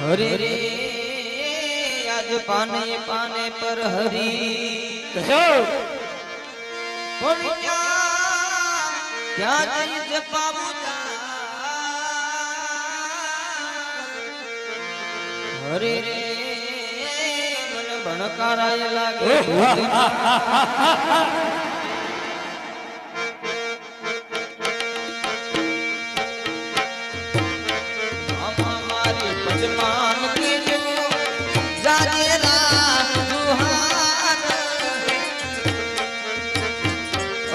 હરે રે આજ પાને પાને પર હરી પણ ક્યાં ક્યાં જઈ જપાવું હરે રે મને લાગે.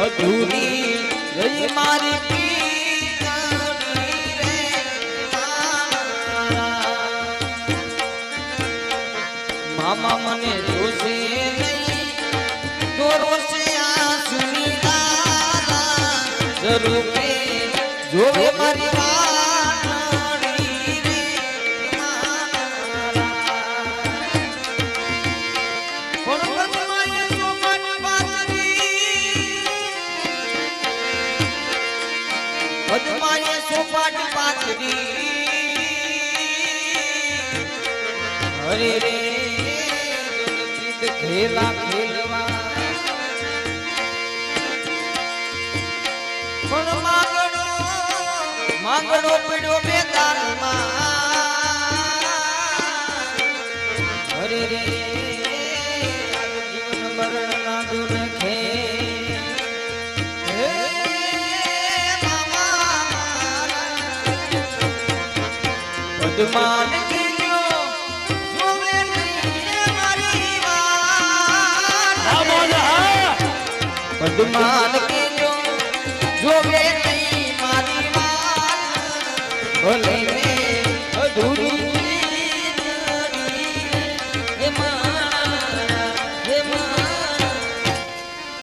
અધૂરી રહી મારી કે જોવે મારી વાટડી રે મારા. પણ વચમાં એ સોમાની પાતળી. વચમાં એ સોપાટી પાતળી. હરે રે જગત ખેલા પણ માંગણો માંગણો પીડ્યો મેદાનમાં. હરે રે જીવન મરણ પદ્માન પદ્માન જોવે નહીં મારી વાત. ભલે